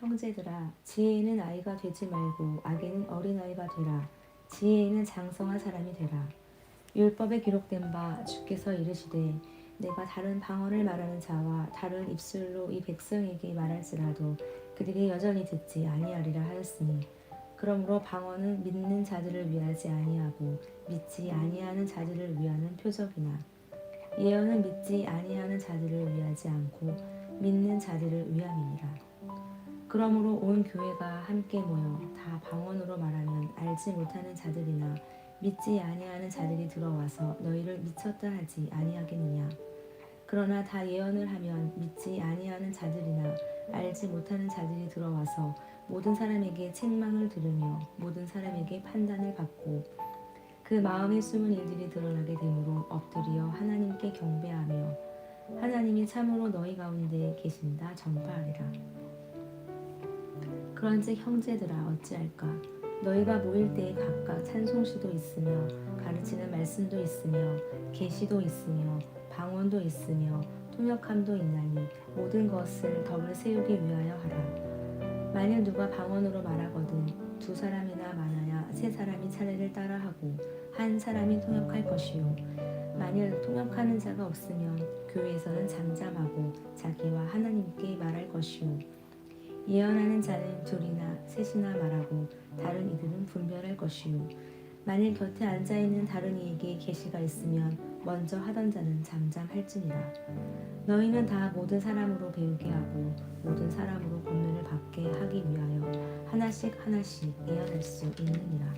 형제들아 지혜에는 아이가 되지 말고 악에는 어린아이가 되라 지혜에는 장성한 사람이 되라 율법에 기록된 바 주께서 이르시되 내가 다른 방언을 말하는 자와 다른 입술로 이 백성에게 말할지라도 그들이 여전히 듣지 아니하리라 하였으니 그러므로 방언은 믿는 자들을 위하지 아니하고 믿지 아니하는 자들을 위하는 표적이나 예언은 믿지 아니하는 자들을 위하지 않고 믿는 자들을 위함이니라. 그러므로 온 교회가 함께 모여 다 방언으로 말하면 알지 못하는 자들이나 믿지 아니하는 자들이 들어와서 너희를 미쳤다 하지 아니하겠느냐. 그러나 다 예언을 하면 믿지 아니하는 자들이나 알지 못하는 자들이 들어와서 모든 사람에게 책망을 들으며 모든 사람에게 판단을 받고 그 마음에 숨은 일들이 드러나게 되므로 엎드려 하나님께 경배하며 하나님이 참으로 너희 가운데 계신다 전파하리라. 그런즉 형제들아 어찌할까? 너희가 모일 때에 각각 찬송시도 있으며 가르치는 말씀도 있으며 계시도 있으며 방언도 있으며 통역함도 있나니 모든 것을 덕을 세우기 위하여 하라. 만일 누가 방언으로 말하거든 두 사람이나 많아야 세 사람이 차례를 따라하고 한 사람이 통역할 것이요. 만일 통역하는 자가 없으면 교회에서는 잠잠하고 자기와 하나님께 말할 것이요 예언하는 자는 둘이나 셋이나 말하고 다른 이들은 분별할 것이요. 만일 곁에 앉아 있는 다른 이에게 계시가 있으면 먼저 하던 자는 잠잠할지니라. 너희는 다 모든 사람으로 배우게 하고 모든 사람으로 권면을 받게 하기 위하여 하나씩 하나씩 예언할 수 있느니라.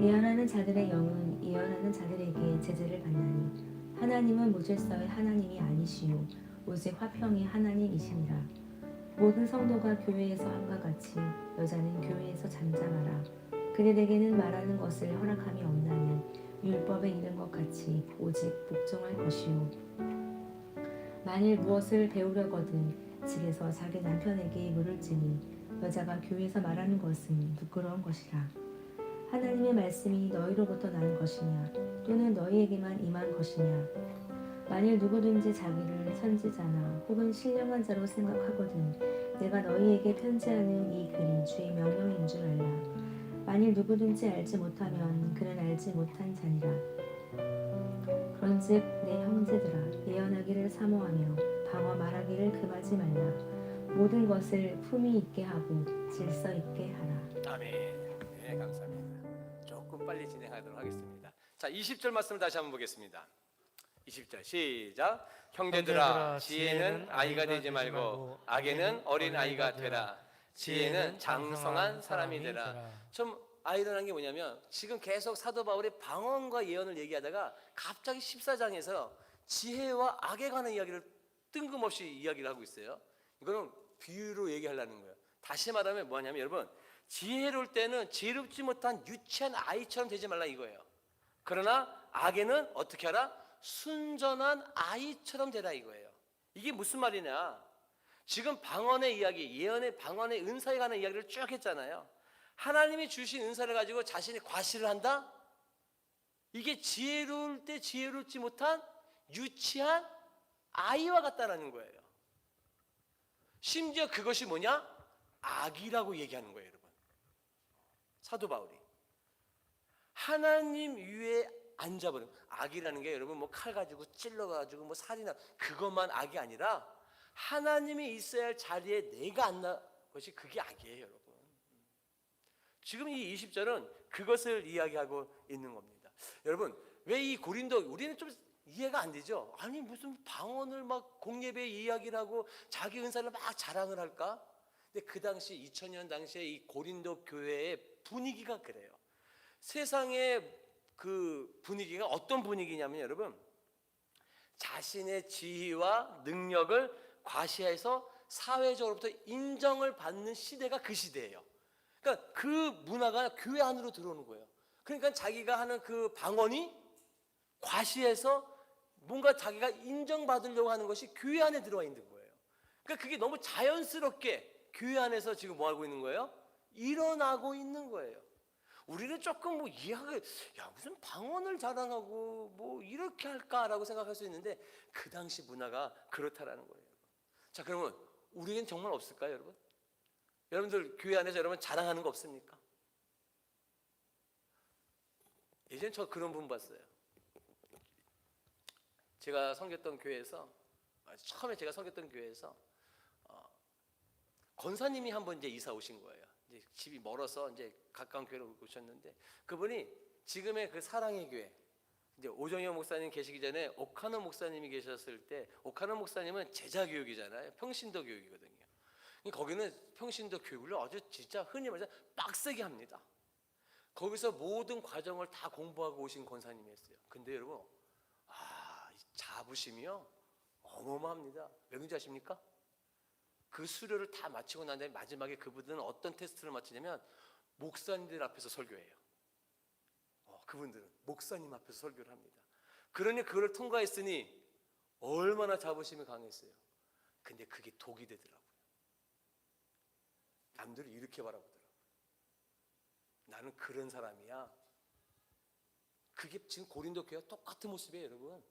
예언하는 자들의 영은 예언하는 자들에게 제재를 받나니 하나님은 모질서의 하나님이 아니시요. 오직 화평의 하나님이시니라 모든 성도가 교회에서 함과 같이 여자는 교회에서 잠잠하라. 그들에게는 말하는 것을 허락함이 없나니 율법에 이른 것 같이 오직 복종할 것이요. 만일 무엇을 배우려거든 집에서 자기 남편에게 물을지니 여자가 교회에서 말하는 것은 부끄러운 것이라. 하나님의 말씀이 너희로부터 나는 것이냐 또는 너희에게만 임한 것이냐 만일 누구든지 자기를 선지자나 혹은 신령한 자로 생각하거든 내가 너희에게 편지하는 이 글이 주의 명령인 줄 알라 만일 누구든지 알지 못하면 그는 알지 못한 자니라 그런즉 내 형제들아 예언하기를 사모하며 방어 말하기를 금하지 말라 모든 것을 품위 있게 하고 질서 있게 하라 아멘. 네, 감사합니다. 조금 빨리 진행하도록 하겠습니다. 자, 20절 말씀 다시 한번 보겠습니다. 20절 시작. 형제들아, 지혜는 아이가 되지 말고 악에는 어린 아이가 되라. 지혜는 장성한 사람이 되라. 좀 아이러니한 게 뭐냐면 지금 계속 사도 바울이 방언과 예언을 얘기하다가 갑자기 14장에서 지혜와 악에 관한 이야기를 뜬금없이 이야기를 하고 있어요. 이거는 비유로 얘기하려는 거예요. 다시 말하면 뭐냐면 여러분 지혜로울 때는 지혜롭지 못한 유치한 아이처럼 되지 말라 이거예요. 그러나 악에는 어떻게 하라? 순전한 아이처럼 되라 이거예요. 이게 무슨 말이냐? 지금 방언의 이야기, 예언의 방언의 은사에 관한 이야기를 쭉 했잖아요. 하나님이 주신 은사를 가지고 자신이 과시를 한다? 이게 지혜로울 때 지혜롭지 못한 유치한 아이와 같다라는 거예요. 심지어 그것이 뭐냐? 악이라고 얘기하는 거예요, 여러분. 사도 바울이. 하나님 위에 앉아버린 악이라는 게 여러분 뭐 칼 가지고 찔러 가지고 뭐 살이나 그것만 악이 아니라 하나님이 있어야 할 자리에 내가 앉는 것이 그게 악이에요, 여러분. 지금 이 20절은 그것을 이야기하고 있는 겁니다. 여러분, 왜 이 고린도 우리는 좀 이해가 안 되죠? 아니 무슨 방언을 막 공예배 이야기를 하고 자기 은사를 막 자랑을 할까? 근데 그 당시 2000년 당시에 이 고린도 교회의 분위기가 그래요. 세상의 그 분위기가 어떤 분위기냐면 여러분 자신의 지위와 능력을 과시해서 사회적으로부터 인정을 받는 시대가 그 시대예요. 그러니까 그 문화가 교회 안으로 들어오는 거예요. 그러니까 자기가 하는 그 방언이 과시해서 뭔가 자기가 인정받으려고 하는 것이 교회 안에 들어와 있는 거예요. 그러니까 그게 너무 자연스럽게 교회 안에서 지금 뭐 하고 있는 거예요? 일어나고 있는 거예요. 우리는 조금 뭐 이해하기, 야, 무슨 방언을 자랑하고 뭐 이렇게 할까라고 생각할 수 있는데 그 당시 문화가 그렇다라는 거예요. 자, 그러면 우리는 정말 없을까요, 여러분? 여러분들 교회 안에서 여러분 자랑하는 거 없습니까? 예전에 저 그런 분 봤어요. 제가 섬겼던 교회에서 아, 처음에 제가 섬겼던 교회에서 어, 권사님이 한번 이제 이사 오신 거예요. 이제 집이 멀어서 이제 가까운 교회로 오셨는데 그분이 지금의 그 사랑의 교회 이제 오정현 목사님 계시기 전에 오카노 목사님이 계셨을 때 오카노 목사님은 제자 교육이잖아요. 평신도 교육이거든요. 근데 거기는 평신도 교육을 아주 진짜 흔히 말해서 빡세게 합니다. 거기서 모든 과정을 다 공부하고 오신 권사님이었어요. 근데 여러분, 아, 이 자부심이요 어마어마합니다. 왜 그런지 아십니까? 그 수료를 다 마치고 난 다음에 마지막에 그분들은 어떤 테스트를 마치냐면 목사님들 앞에서 설교해요. 어, 그분들은 목사님 앞에서 설교를 합니다. 그러니 그걸 통과했으니 얼마나 자부심이 강했어요. 근데 그게 독이 되더라고요. 남들을 이렇게 바라보더라고요. 나는 그런 사람이야. 그게 지금 고린도 교회와 똑같은 모습이에요, 여러분.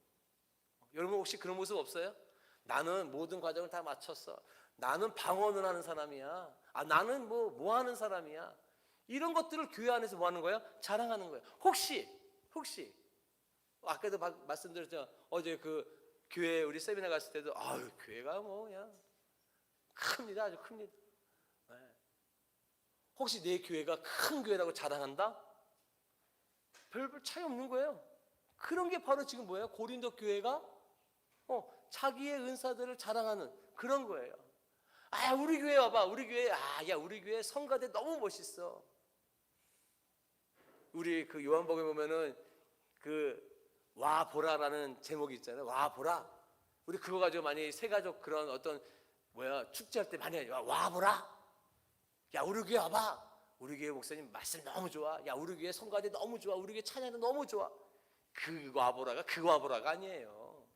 여러분 혹시 그런 모습 없어요? 나는 모든 과정을 다 마쳤어. 나는 방언을 하는 사람이야. 아, 나는 뭐, 뭐 하는 사람이야. 이런 것들을 교회 안에서 뭐 하는 거예요? 자랑하는 거예요. 혹시, 혹시, 아까도 마- 말씀드렸죠. 어제 그 교회 우리 세미나 갔을 때도, 아유, 교회가 뭐, 그냥 큽니다. 아주 큽니다. 네. 혹시 내 교회가 큰 교회라고 자랑한다? 별 차이 없는 거예요. 그런 게 바로 지금 뭐예요? 고린도 교회가 어, 자기의 은사들을 자랑하는 그런 거예요. 아, 우리 교회 와봐. 우리 교회, 아, 야, 우리 교회 성가대 너무 멋있어. 우리 그 요한복음에 보면은 그 와 보라라는 제목이 있잖아요. 와 보라. 우리 그거 가지고 많이 세 가족 그런 어떤 뭐야 축제할 때 많이 해요. 와 보라. 야 우리 교회 와봐. 우리 교회 목사님 말씀 너무 좋아. 야 우리 교회 성가대 너무 좋아. 우리 교회 찬양도 너무 좋아. 그 와보라가 그 와보라가 아니에요.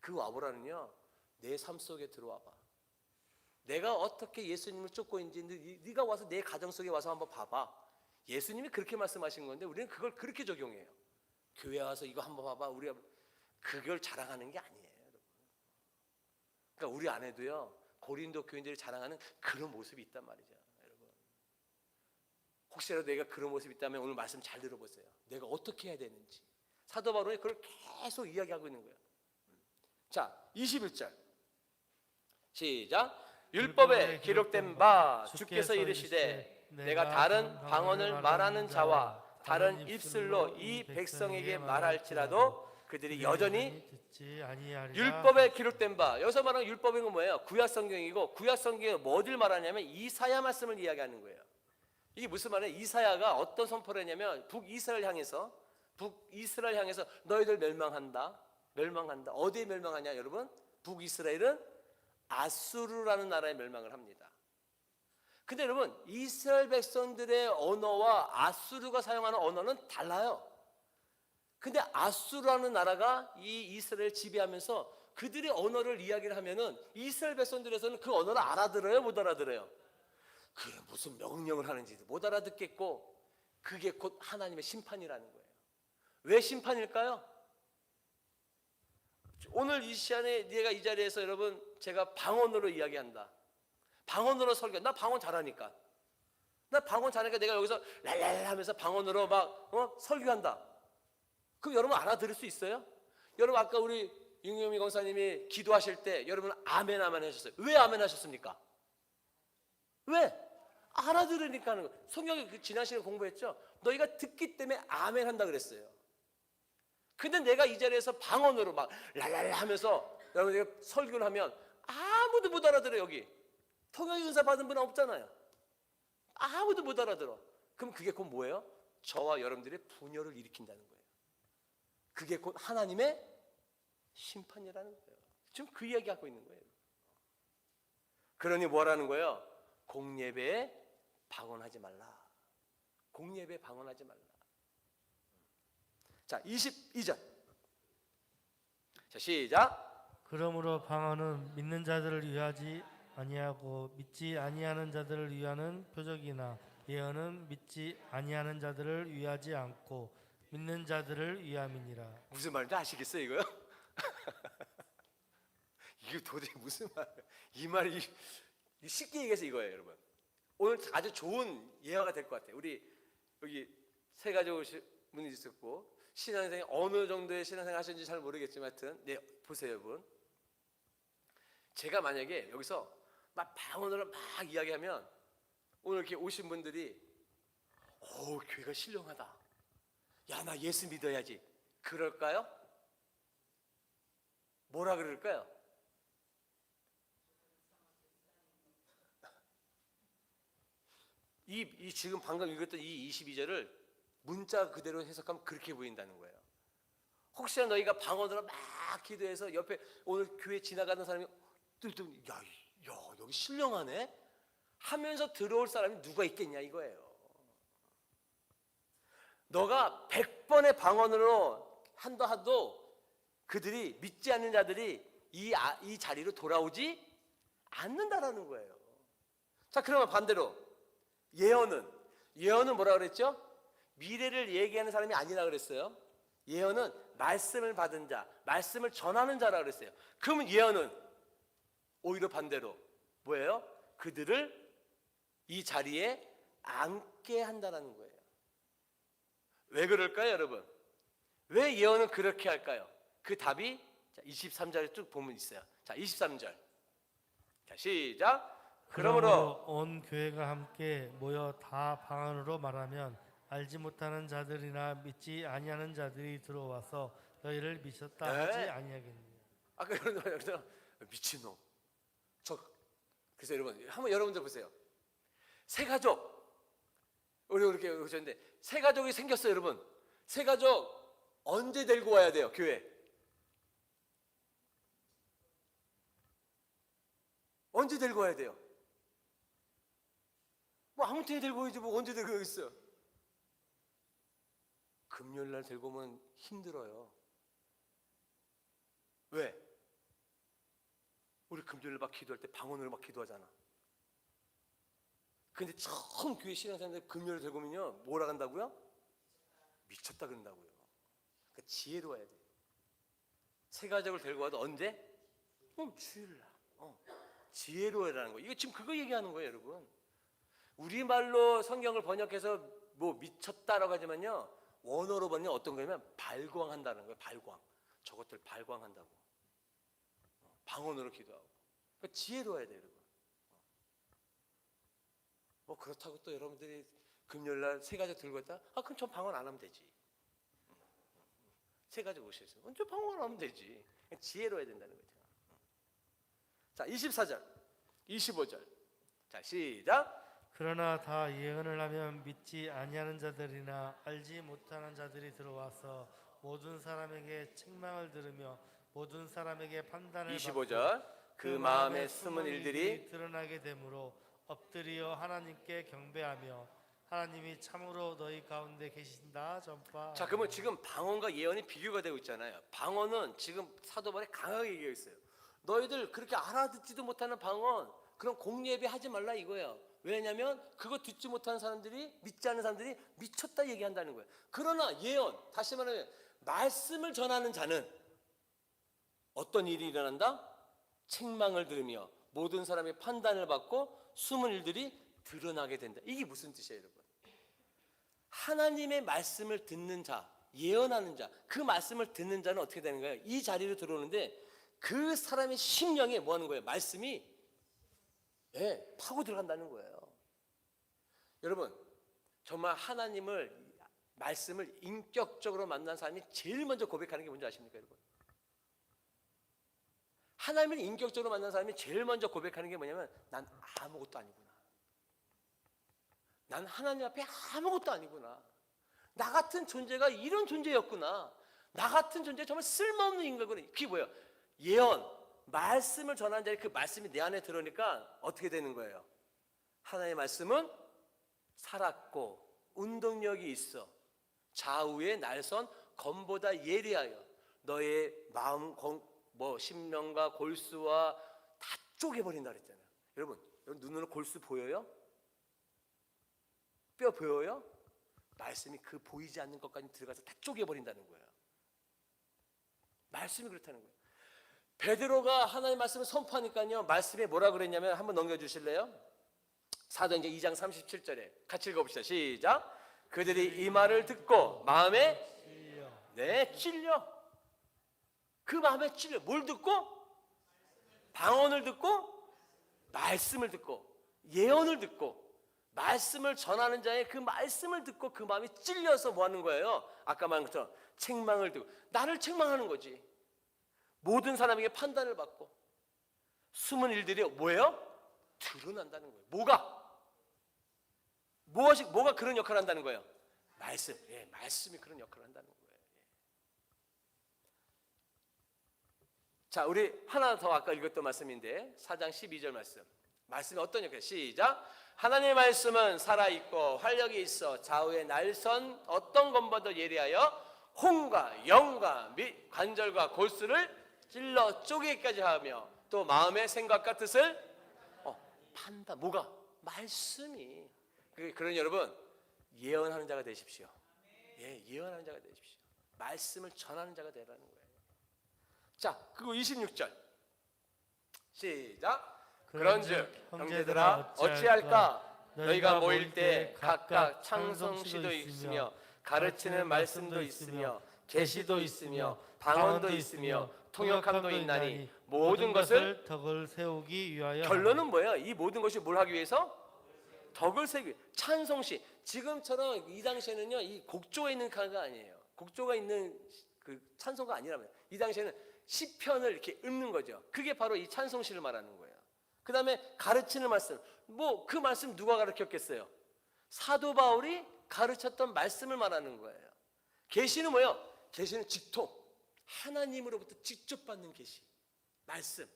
그 와보라는요 내 삶 속에 들어와봐. 내가 어떻게 예수님을 쫓고 있는지 네- 네가 와서 내 가정 속에 와서 한번 봐봐. 예수님이 그렇게 말씀하신 건데 우리는 그걸 그렇게 적용해요. 교회 와서 이거 한번 봐봐. 우리가 그걸 자랑하는 게 아니에요. 그러니까 우리 안에도요 고린도 교인들이 자랑하는 그런 모습이 있단 말이죠. 혹시라도 내가 그런 모습이 있다면 오늘 말씀 잘 들어보세요. 내가 어떻게 해야 되는지 사도 바울이 그걸 계속 이야기하고 있는 거예요. 자, 21절 시작. 율법에 기록된 바 주께서 이르시되 내가 다른 방언을 말하는 자와 다른 입술로 이 백성에게 말할지라도 그들이 여전히. 율법에 기록된 바 여기서 말하는 율법인 건 뭐예요? 구약 성경이고 구약 성경에 뭐를 말하냐면 이사야 말씀을 이야기하는 거예요. 이게 무슨 말이에요? 이사야가 어떤 선포를 했냐면 북이스라엘 향해서 북이스라엘 향해서 너희들 멸망한다. 멸망한다. 어디에 멸망하냐, 여러분? 북이스라엘은 아수르라는 나라에 멸망을 합니다. 근데 여러분, 이스라엘 백성들의 언어와 아수르가 사용하는 언어는 달라요. 근데 아수르라는 나라가 이 이스라엘 지배하면서 그들의 언어를 이야기를 하면은 이스라엘 백성들에서는 그 언어를 알아들어요, 못 알아들어요? 그게 무슨 명령을 하는지도 못 알아듣겠고 그게 곧 하나님의 심판이라는 거예요. 왜 심판일까요? 오늘 이 시간에 내가 이 자리에서 여러분 제가 방언으로 이야기한다. 방언으로 설교. 나 방언 잘하니까. 나 방언 잘하니까 내가 여기서 랄랄라 하면서 방언으로 막 어? 설교한다. 그럼 여러분 알아들을 수 있어요? 여러분 아까 우리 윤경미 권사님이 기도하실 때 여러분 아멘 아멘 하셨어요. 왜 아멘 하셨습니까? 왜? 알아들으니까 하는 거. 성경에 그 지난 시간에 공부했죠. 너희가 듣기 때문에 아멘 한다 그랬어요. 근데 내가 이 자리에서 방언으로 막 랄랄라 하면서 여러분 설교를 하면 아무도 못 알아들어 여기. 통역 은사 받은 분은 없잖아요. 아무도 못 알아들어. 그럼 그게 곧 뭐예요? 저와 여러분들의 분열을 일으킨다는 거예요. 그게 곧 하나님의 심판이라는 거예요. 지금 그 이야기 하고 있는 거예요. 그러니 뭐라는 거예요? 공예배에 방언하지 말라. 공예배에 방언하지 말라. 자, 22절. 자, 시작. 그러므로 방언은 믿는 자들을 위하지 아니하고 믿지 아니하는 자들을 위하는 표적이나 예언은 믿지 아니하는 자들을 위하지 않고 믿는 자들을 위함이니라. 무슨 말인지 아시겠어요, 이거요? 이게 도대체 무슨 말이에요? 이 말이 쉽게 얘기해서 이거예요, 여러분. 오늘 아주 좋은 예화가 될 것 같아요. 우리 여기 세 가지 오신 분이 있었고 신앙생활 어느 정도의 신앙생활 하셨는지 잘 모르겠지만 하여튼 네 보세요, 여러분. 제가 만약에 여기서 막 방언으로 막 이야기하면 오늘 이렇게 오신 분들이 어 교회가 신령하다. 야 나 예수 믿어야지. 그럴까요? 뭐라 그럴까요? 이, 이 지금 방금 읽었던 이 22절을 문자 그대로 해석하면 그렇게 보인다는 거예요. 혹시나 너희가 방언으로 막 기도해서 옆에 오늘 교회 지나가는 사람이 뚜뚜 야, 야 여기 신령하네 하면서 들어올 사람이 누가 있겠냐 이거예요. 너가 100번의 방언으로 한다 하도 그들이 믿지 않는 자들이 이, 아, 이 자리로 돌아오지 않는다라는 거예요. 자, 그러면 반대로 예언은 예언은 뭐라 그랬죠? 미래를 얘기하는 사람이 아니라 그랬어요. 예언은 말씀을 받은 자, 말씀을 전하는 자라 그랬어요. 그러면 예언은 오히려 반대로 뭐예요? 그들을 이 자리에 앉게 한다는 거예요. 왜 그럴까요, 여러분? 왜 예언은 그렇게 할까요? 그 답이 23절에 쭉 보면 있어요. 자, 23절. 자, 시작. 그러므로 온 교회가 함께 모여 다 방언으로 말하면 알지 못하는 자들이나 믿지 아니하는 자들이 들어와서 너희를 미쳤다 네. 하지 아니하겠느냐. 아까 여기서 미친놈. 저 그래서 여러분 한번 여러분들 보세요. 새 가족 우리 이렇게 오셨는데 새 가족이 생겼어요, 여러분. 새 가족 언제 데리고 와야 돼요, 교회? 언제 데리고 와야 돼요? 뭐 아무 때나 데리고 오지 뭐 언제 데리고 오겠어요? 금요일 날 데리고 오면 힘들어요. 왜? 우리 금요일 막 기도할 때 방언으로 막 기도하잖아. 근데 처음 교회 신앙생활들 금요일 들고 오면요 뭐라 한다고요? 미쳤다 그런다고요. 그러니까 지혜로워야 돼. 새 가족을 데리고 와도 언제? 응, 주일날. 어. 지혜로워라는 거. 이거 지금 그거 얘기하는 거예요, 여러분. 우리 말로 성경을 번역해서 뭐 미쳤다라고 하지만요 원어로 보면 어떤 거냐면 발광한다는 거예요. 발광. 저것들 발광한다고. 어, 방언으로 기도하고. 그러니까 지혜로워야 돼요, 여러분. 뭐 그렇다고 또 여러분들이 금요일 날세 가지 들고 있다? 아 그럼 전 방언 안 하면 되지. 세 가지 오셔서 언제 방언 안 하면 되지. 그냥 지혜로워야 된다는 거죠. 자, 24절, 25절. 자, 시작. 그러나 다 예언을 하면 믿지 아니하는 자들이나 알지 못하는 자들이 들어와서 모든 사람에게 책망을 들으며 모든 사람에게 판단을 25절. 그 마음에 숨은 일들이 드러나게 되므로 엎드려 하나님께 경배하며 하나님이 참으로 너희 가운데 계신다 전파. 자, 그러면 지금 방언과 예언이 비교가 되고 있잖아요. 방언은 지금 사도 바울이 강하게 얘기하고 있어요. 너희들 그렇게 알아듣지도 못하는 방언, 그런 공예배 하지 말라 이거예요. 왜냐하면 그거 듣지 못하는 사람들이 믿지 않는 사람들이 미쳤다 얘기한다는 거예요. 그러나 예언, 다시 말하면 말씀을 전하는 자는 어떤 일이 일어난다? 책망을 들으며 모든 사람의 판단을 받고 숨은 일들이 드러나게 된다. 이게 무슨 뜻이에요, 여러분? 하나님의 말씀을 듣는 자, 예언하는 자, 그 말씀을 듣는 자는 어떻게 되는 거예요? 이 자리로 들어오는데 그 사람의 심령에 뭐 하는 거예요? 말씀이 예, 파고 들어간다는 거예요. 여러분, 정말 하나님을 말씀을 인격적으로 만난 사람이 제일 먼저 고백하는 게 뭔지 아십니까, 여러분? 하나님을 인격적으로 만난 사람이 제일 먼저 고백하는 게 뭐냐면 난 아무것도 아니구나. 난 하나님 앞에 아무것도 아니구나. 나 같은 존재가 이런 존재였구나. 나 같은 존재 정말 쓸모없는 인간이구나. 그게 뭐예요? 예언, 말씀을 전하는 자리 그 말씀이 내 안에 들어오니까 어떻게 되는 거예요? 하나님의 말씀은 살았고 운동력이 있어. 좌우의 날선 검보다 예리하여 너의 마음 공, 뭐 신명과 골수와 다 쪼개버린다 그랬잖아요. 여러분, 여러분 눈으로 골수 보여요? 뼈 보여요? 말씀이 그 보이지 않는 것까지 들어가서 다 쪼개버린다는 거예요. 말씀이 그렇다는 거예요. 베드로가 하나님 말씀을 선포하니까요. 말씀에 뭐라 그랬냐면 한번 넘겨 주실래요? 사도행전 2장 37절에 같이 읽어 봅시다. 시작. 그들이 이 말을 듣고 마음에 네, 찔려. 그 마음에 찔려. 뭘 듣고? 방언을 듣고 말씀을 듣고 예언을 듣고 말씀을 전하는 자의 그 말씀을 듣고 그 마음이 찔려서 뭐 하는 거예요? 아까 말한 것처럼 책망을 듣고 나를 책망하는 거지. 모든 사람에게 판단을 받고 숨은 일들이 뭐예요? 드러난다는 거예요. 뭐가? 무엇이 뭐가 그런 역할을 한다는 거예요? 말씀. 예, 말씀이 그런 역할을 한다는 거예요. 예. 자, 우리 하나 더 아까 읽었던 말씀인데 4장 12절 말씀. 말씀이 어떤 역할? 시작. 하나님의 말씀은 살아 있고 활력이 있어 좌우의 날선 어떤 것보다 예리하여 혼과 영과 및 관절과 골수를 찔러 쪼개기까지 하며 또 마음의 생각과 뜻을 어, 판단 뭐가 말씀이 그- 그러니 여러분 예언하는 자가 되십시오. 예, 예언하는 자가 되십시오. 말씀을 전하는 자가 되라는 거예요. 자, 그리고 26절 시작. 그런즉 형제들아 어찌할까 너희가 모일 때 각각 창성시도 있으며 가르치는 말씀도 있으며 계시도 있으며 방언도 있으며 통역함도 있나니 모든 것을 덕을 세우기 위하여 결론은 뭐예요? 이 모든 것이 뭘 하기 위해서? 덕을 세기. 찬송시 지금처럼 이 당시에는요 이 곡조가 있는 가가 아니에요. 곡조가 있는 그 찬송가 아니라면 이 당시에는 시편을 이렇게 읊는 거죠. 그게 바로 이 찬송시를 말하는 거예요. 그 다음에 가르치는 말씀. 뭐 그 말씀 누가 가르쳤겠어요? 사도 바울이 가르쳤던 말씀을 말하는 거예요. 계시는 뭐예요? 계시는 직통. 하나님으로부터 직접 받는 계시. 말씀.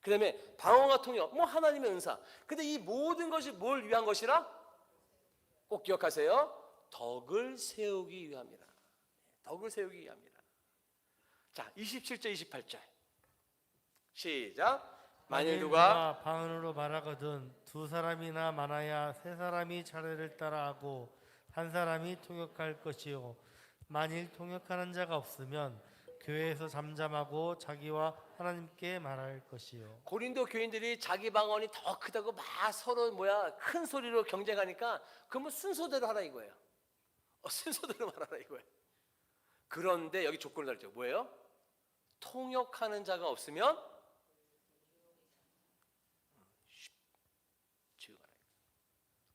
그 다음에 방언과 통역, 뭐 하나님의 은사. 근데 이 모든 것이 뭘 위한 것이라? 꼭 기억하세요. 덕을 세우기 위함이라. 덕을 세우기 위함이라. 자, 27절, 28절. 시작. 만일 누가 방언으로 말하거든 두 사람이나 많아야 세 사람이 차례를 따라하고 한 사람이 통역할 것이요 만일 통역하는 자가 없으면 교회에서 잠잠하고 자기와 하나님께 말할 것이요 고린도 교인들이 자기 방언이 더 크다고 막 서로 뭐야 큰 소리로 경쟁하니까 그러면 순서대로 하라 이거예요. 어, 순서대로 말하라 이거예요. 그런데 여기 조건을 달죠. 뭐예요? 통역하는 자가 없으면 쉿, 조용하라.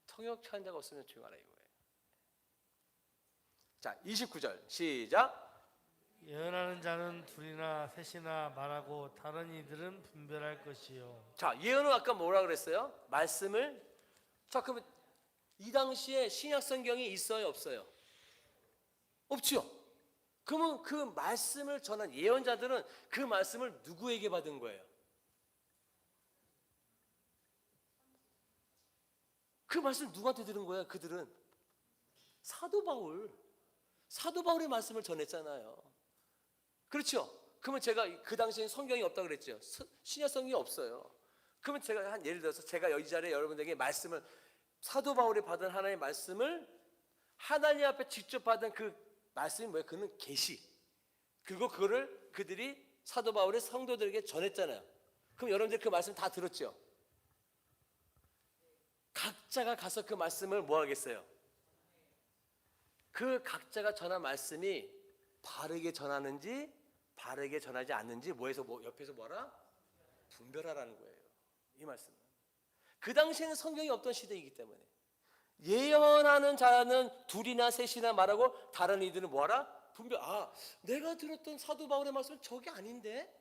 통역하는 자가 없으면 조용하라 이거예요. 자, 29절 시작. 예언하는 자는 둘이나 셋이나 말하고 다른 이들은 분별할 것이요 자, 예언은 아까 뭐라 그랬어요? 말씀을 자, 그러면 이 당시에 신약 성경이 있어요, 없어요? 없죠. 그러면 그 말씀을 전한 예언자들은 그 말씀을 누구에게 받은 거예요? 그 말씀 누구한테 들은 거예요? 그들은 사도 바울. 사도 바울의 말씀을 전했잖아요. 그렇죠? 그러면 제가 그 당시엔 성경이 없다 그랬죠. 서- 신약 성경이 없어요. 그러면 제가 한 예를 들어서 제가 이 자리에 여러분들에게 말씀을 사도 바울이 받은 하나님의 말씀을 하나님 앞에 직접 받은 그 말씀이 뭐예요? 그는 계시. 그리고 그거를 그들이 사도 바울의 성도들에게 전했잖아요. 그럼 여러분들 그 말씀 다 들었죠? 각자가 가서 그 말씀을 뭐 하겠어요? 그 각자가 전한 말씀이 바르게 전하는지 바르게 전하지 않는지 뭐해서 뭐 옆에서 뭐라 분별하라는 거예요. 이 말씀은 그 당시에는 성경이 없던 시대이기 때문에 예언하는 자는 둘이나 셋이나 말하고 다른 이들은 뭐하라 분별. 아 내가 들었던 사도 바울의 말씀은 저게 아닌데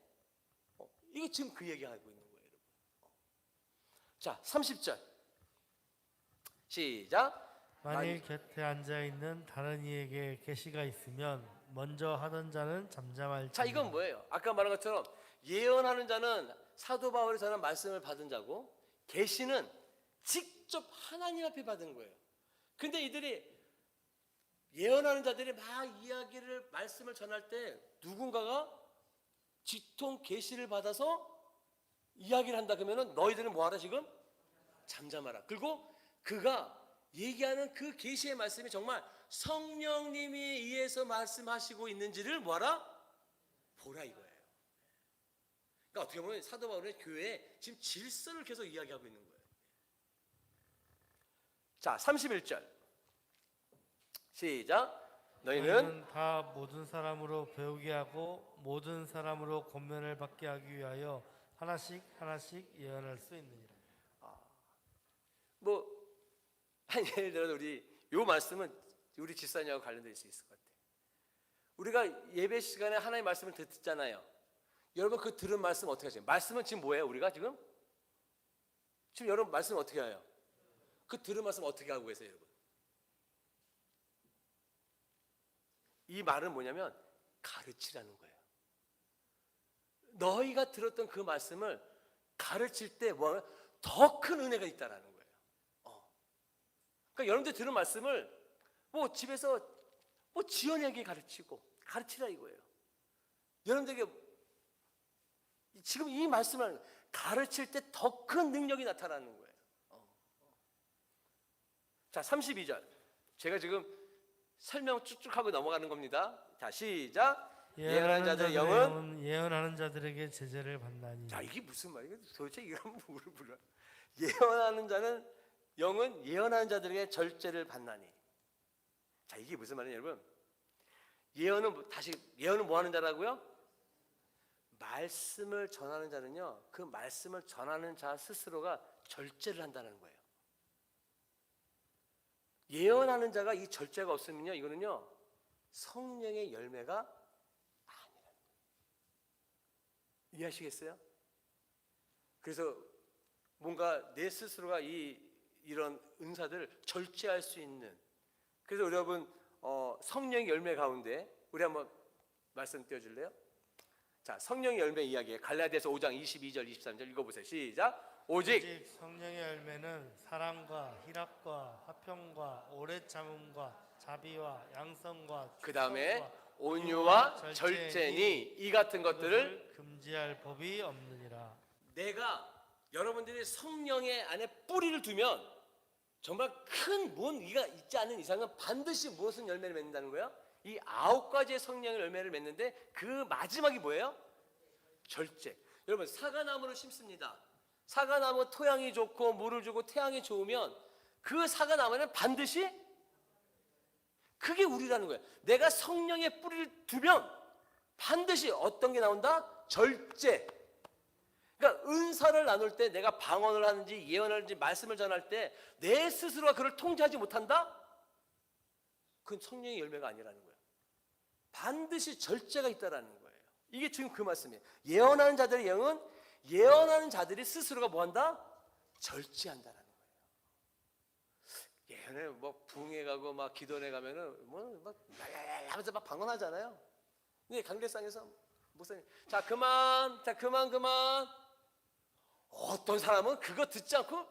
어, 이거 지금 그 얘기하고 있는 거예요, 여러분. 어. 자 30절 시작. 만일 곁에 앉아 있는 다른 이에게 계시가 있으면 먼저 하던 자는 잠잠할지 자, 이건 뭐예요? 아까 말한 것처럼 예언하는 자는 사도 바울이 전한 말씀을 받은 자고 계시는 직접 하나님 앞에 받은 거예요. 근데 이들이 예언하는 자들이 막 이야기를 말씀을 전할 때 누군가가 직통 계시를 받아서 이야기를 한다 그러면은 너희들은 뭐 하라 지금 잠잠하라. 그리고 그가 얘기하는 그 계시의 말씀이 정말 성령님이 의해서 말씀하시고 있는지를 뭐하라 보라 이거예요. 그러니까 어떻게 보면 사도 바울은 교회에 지금 질서를 계속 이야기하고 있는 거예요. 자, 31절. 시작. 너희는 다 모든 사람으로 배우게 하고 모든 사람으로 권면을 받게 하기 위하여 하나씩 하나씩 예언할 수 있느니라. 뭐한 예를 들어 우리 요 말씀은 우리 집사님하고 관련돼 있을 것 같아요. 우리가 예배 시간에 하나님의 말씀을 듣- 듣잖아요. 여러분 그 들은 말씀 어떻게 하세요? 말씀은 지금 뭐예요? 우리가 지금 지금 여러분 말씀 어떻게 해요? 그 들은 말씀 어떻게 하고 계세요, 여러분? 이 말은 뭐냐면 가르치라는 거예요. 너희가 들었던 그 말씀을 가르칠 때 뭐 더큰 은혜가 있다라는 거예요. 어. 그러니까 여러분들 들은 말씀을 뭐 집에서 뭐 지연에게 가르치고 가르치라 이거예요. 여러분들에게 지금 이 말씀을 가르칠 때 더 큰 능력이 나타나는 거예요. 어. 자, 32절. 제가 지금 설명 쭉쭉 하고 넘어가는 겁니다. 자, 시작. 예언하는 자들의 영은 예언하는 자들에게 제재를 받나니 자 이게 무슨 말이에요? 도대체 이런 뭐를 불러? 예언하는 자는 영은 예언하는 자들에게 절제를 받나니. 자 이게 무슨 말이에요, 여러분? 예언은 뭐- 다시 예언은 뭐 하는 자라고요? 말씀을 전하는 자는요, 그 말씀을 전하는 자 스스로가 절제를 한다는 거예요. 예언하는 자가 이 절제가 없으면요, 이거는요 성령의 열매가 아니라는 거예요. 이해하시겠어요? 그래서 뭔가 내 스스로가 이 이런 은사들을 절제할 수 있는 그래서 우리 여러분 어, 성령의 열매 가운데 우리 한번 말씀 띄워줄래요? 자 성령의 열매 이야기 갈라디아서 5장 22절 23절 읽어보세요 시작 오직 오직 성령의 열매는 사랑과 희락과 화평과 오래 참음과 자비와 양성과 그 다음에 온유와 절제니 이 같은 것들을 금지할 법이 없느니라. 내가 여러분들이 성령의 안에 뿌리를 두면 정말 큰 무언가 있지 않은 이상은 반드시 무엇은 열매를 맺는다는 거예요? 이 아홉 가지의 성령의 열매를 맺는데 그 마지막이 뭐예요? 절제. 여러분 사과나무를 심습니다. 사과나무 토양이 좋고 물을 주고 태양이 좋으면 그 사과나무는 반드시 그게 우리라는 거예요. 내가 성령의 뿌리를 두면 반드시 어떤 게 나온다? 절제. 그러니까 은사를 나눌 때 내가 방언을 하는지 예언을 하는지 말씀을 전할 때 내 스스로가 그를 통제하지 못한다? 그건 성령의 열매가 아니라는 거예요. 반드시 절제가 있다라는 거예요. 이게 지금 그 말씀이에요. 예언하는 자들의 영은 예언하는 자들이 스스로가 뭐한다? 절제한다라는 거예요. 예언에 뭐 붕에 가고 막 기도에 가면은 뭐막 하면서 막 방언하잖아요. 근데 강대상에서 목사님 자 그만 자 그만 그만 어떤 사람은 그거 듣지 않고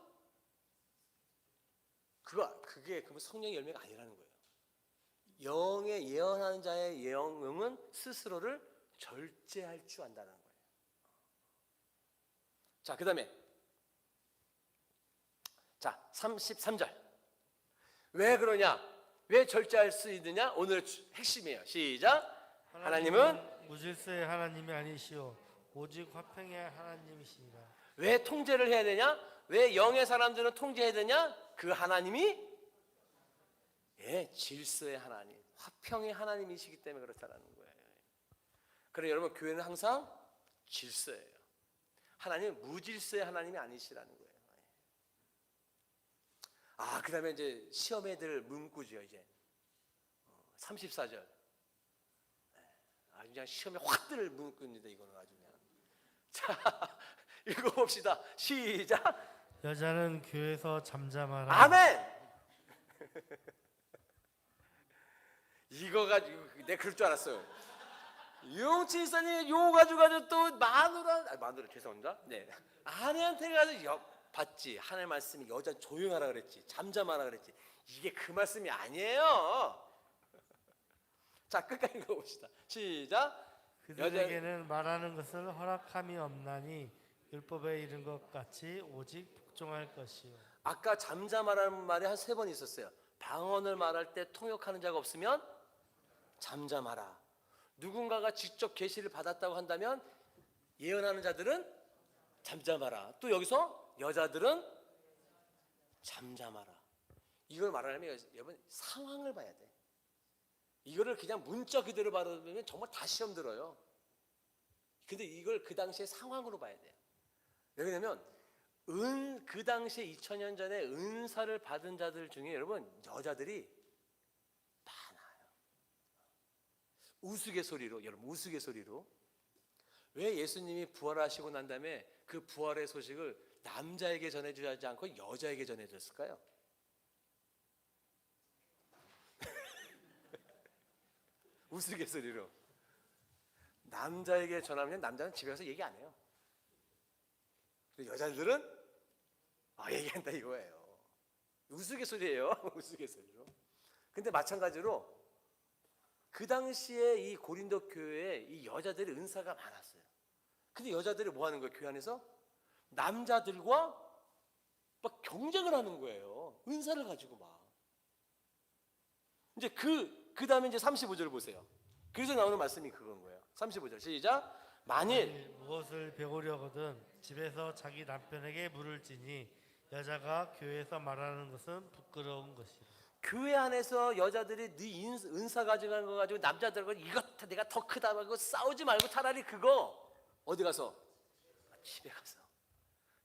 그거 그게 그러면 성령의 열매가 아니라는 거예요. 영의 예언하는 자의 영은 스스로를 절제할 줄 안다는 거예요. 자, 그다음에 자, 33절. 왜 그러냐? 왜 절제할 수 있느냐? 오늘 주- 핵심이에요. 시작. 하나님은 무질서의 하나님이 아니시오 오직 화평의 하나님이시니라. 왜 통제를 해야 되냐? 왜 영의 사람들은 통제해야 되냐? 그 하나님이 예, 질서의 하나님, 화평의 하나님이시기 때문에 그렇다라는 거예요. 그래 여러분 교회는 항상 질서예요. 하나님은 무질서의 하나님이 아니시라는 거예요. 아, 그다음에 이제 시험에 들 문구죠, 이제. 34절. 아주 그냥 시험에 확들 문구입니다, 이거는 아주 그냥. 자, 읽어봅시다. 시작. 여자는 교회에서 잠잠하라. 아멘. 이거 가지고 내 그럴 줄 알았어요. 유용치 이사님 요거 가지고 가지고 또 마누라 아, 마누라 죄송합니다. 네 아내한테 가서 여, 봤지 하나님 말씀이 여자 조용하라 그랬지 잠잠하라 그랬지 이게 그 말씀이 아니에요. 자 끝까지 읽어봅시다. 시작. 그들에게는 말하는 것을 허락함이 없나니 율법에 이른 것 같이 오직 복종할 것이요. 아까 잠잠하라는 말이 한 세 번 있었어요. 방언을 말할 때 통역하는 자가 없으면 잠잠하라. 누군가가 직접 계시를 받았다고 한다면 예언하는 자들은 잠잠하라. 또 여기서 여자들은 잠잠하라. 이걸 말하려면 여러분 상황을 봐야 돼. 이거를 그냥 문자 그대로 받아들면 정말 다 시험 들어요. 근데 이걸 그 당시의 상황으로 봐야 돼요. 왜냐면 은 그 당시에 2000년 전에 은사를 받은 자들 중에 여러분 여자들이 많아요. 우스갯소리로 여러분 우스갯소리로 왜 예수님이 부활하시고 난 다음에 그 부활의 소식을 남자에게 전해주지 않고 여자에게 전해줬을까요? 우스갯소리로 남자에게 전하면 남자는 집에 가서 얘기 안 해요. 여자들은 아 얘기한다 이거예요. 우스갯소리예요. 우스갯소리로. 근데 마찬가지로 그 당시에 이 고린도 교회에 이 여자들의 은사가 많았어요. 근데 여자들이 뭐 하는 거예요? 교회 안에서 남자들과 막 경쟁을 하는 거예요. 은사를 가지고 막. 이제 그 그 다음에 이제 35절을 보세요. 그래서 나오는 말씀이 그건 거예요. 35절 시작. 만일 무엇을 배우려거든 집에서 자기 남편에게 물을 지니 여자가 교회에서 말하는 것은 부끄러운 것이라. 교회 안에서 여자들이 네 인- 은사 가져간 거 가지고 남자들과 이것 다 내가 더 크다 하고 싸우지 말고 차라리 그거 어디 가서 집에 가서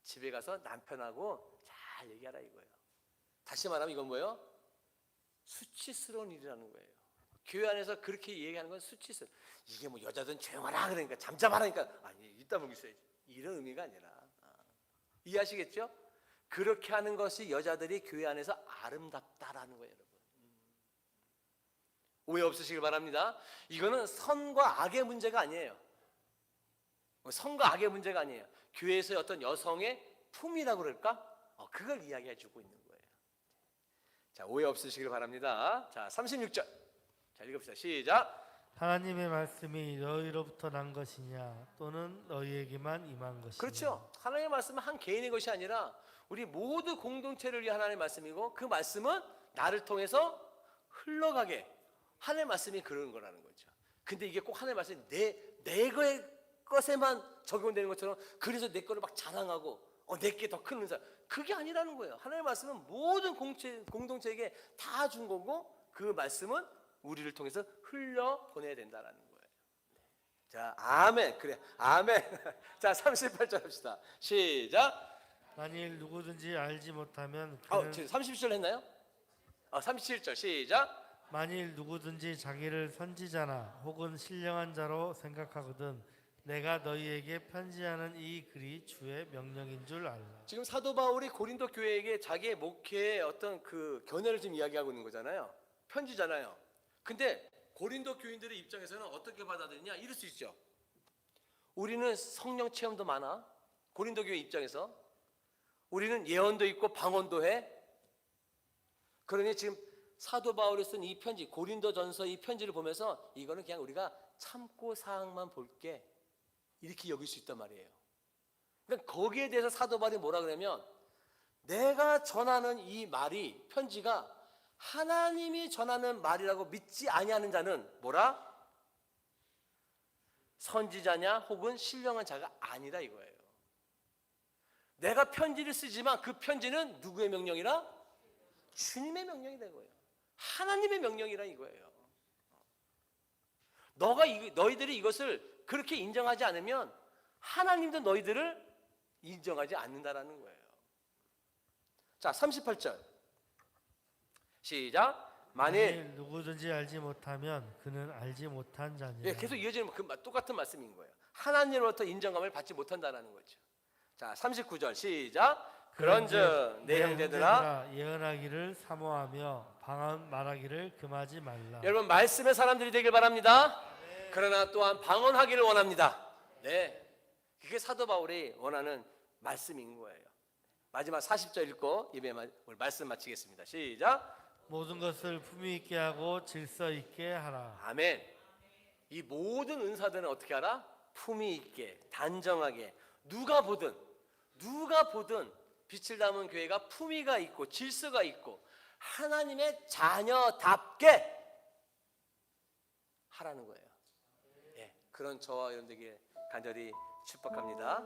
집에 가서 남편하고 잘 얘기하라 이거예요. 다시 말하면 이건 뭐예요? 수치스러운 일이라는 거예요. 교회 안에서 그렇게 얘기하는 건 수치스러워. 이게 뭐 여자들은 조용하라 그러니까 잠잠하라니까 아니 이따 보기 있어야지. 이런 의미가 아니라 아. 이해하시겠죠? 그렇게 하는 것이 여자들이 교회 안에서 아름답다라는 거예요, 여러분. 음. 오해 없으시길 바랍니다. 이거는 선과 악의 문제가 아니에요. 뭐 선과 악의 문제가 아니에요. 교회에서의 어떤 여성의 품이라고 그럴까? 어, 그걸 이야기해 주고 있는 거예요. 자, 오해 없으시길 바랍니다. 자, 36절. 자, 읽읍시다. 시작. 하나님의 말씀이 너희로부터 난 것이냐 또는 너희에게만 임한 것이냐 그렇죠. 하나님의 말씀은 한 개인의 것이 아니라 우리 모두 공동체를 위한 하나님의 말씀이고 그 말씀은 나를 통해서 흘러가게 하나님의 말씀이 그런 거라는 거죠. 근데 이게 꼭 하나님의 말씀이 내, 내 것에만 적용되는 것처럼 그래서 내 거를 막 자랑하고 어, 내게 더 큰 은사 그게 아니라는 거예요. 하나님의 말씀은 모든 공체, 공동체에게 다 준 거고 그 말씀은 우리를 통해서 흘려 보내야 된다라는 거예요. 자, 아멘. 그래. 아멘. 자, 38절 합시다. 시작. 만일 누구든지 알지 못하면 어, 그는 지금 30절 했나요? 어, 37절. 시작. 만일 누구든지 자기를 선지자나 혹은 신령한 자로 생각하거든 내가 너희에게 편지하는 이 글이 주의 명령인 줄 알라. 지금 사도 바울이 고린도 교회에게 자기의 목회의 어떤 그 견해를 지금 이야기하고 있는 거잖아요. 편지잖아요. 근데 고린도 교인들의 입장에서는 어떻게 받아들이냐? 이럴 수 있죠. 우리는 성령 체험도 많아. 고린도 교회 입장에서 우리는 예언도 있고 방언도 해. 그러니 지금 사도 바울이 쓴 이 편지, 고린도전서 이 편지를 보면서 이거는 그냥 우리가 참고 사항만 볼게 이렇게 여길 수 있단 말이에요. 그러니까 거기에 대해서 사도 바울이 뭐라 그러냐면 내가 전하는 이 말이 편지가 하나님이 전하는 말이라고 믿지 아니하는 자는 뭐라? 선지자냐 혹은 신령한 자가 아니라 이거예요. 내가 편지를 쓰지만 그 편지는 누구의 명령이라? 주님의 명령이다 이거예요. 하나님의 명령이라 이거예요. 너가 이, 너희들이 이것을 그렇게 인정하지 않으면 하나님도 너희들을 인정하지 않는다라는 거예요. 자, 38절. 시작. 만일 누구든지 알지 못하면 그는 알지 못한 자니라. 예, 계속 이어지는 그 마- 똑같은 말씀인 거예요. 하나님으로부터 인정함을 받지 못한다라는 거죠. 자, 39절 시작. 그런즉 내 형제들아 예언하기를 사모하며 방언 말하기를 금하지 말라. 여러분 말씀의 사람들이 되길 바랍니다. 그러나 또한 방언하기를 원합니다. 네. 그게 사도 바울이 원하는 말씀인 거예요. 마지막 40절 읽고 마- 오늘 말씀 마치겠습니다. 시작. 모든 것을 품위 있게 하고 질서 있게 하라. 아멘. 이 모든 은사들은 어떻게 하라? 품위 있게, 단정하게 누가 보든 누가 보든 빛을 담은 교회가 품위가 있고 질서가 있고 하나님의 자녀답게 하라는 거예요. 예, 그런 저와 여러분들에게 간절히 축복합니다.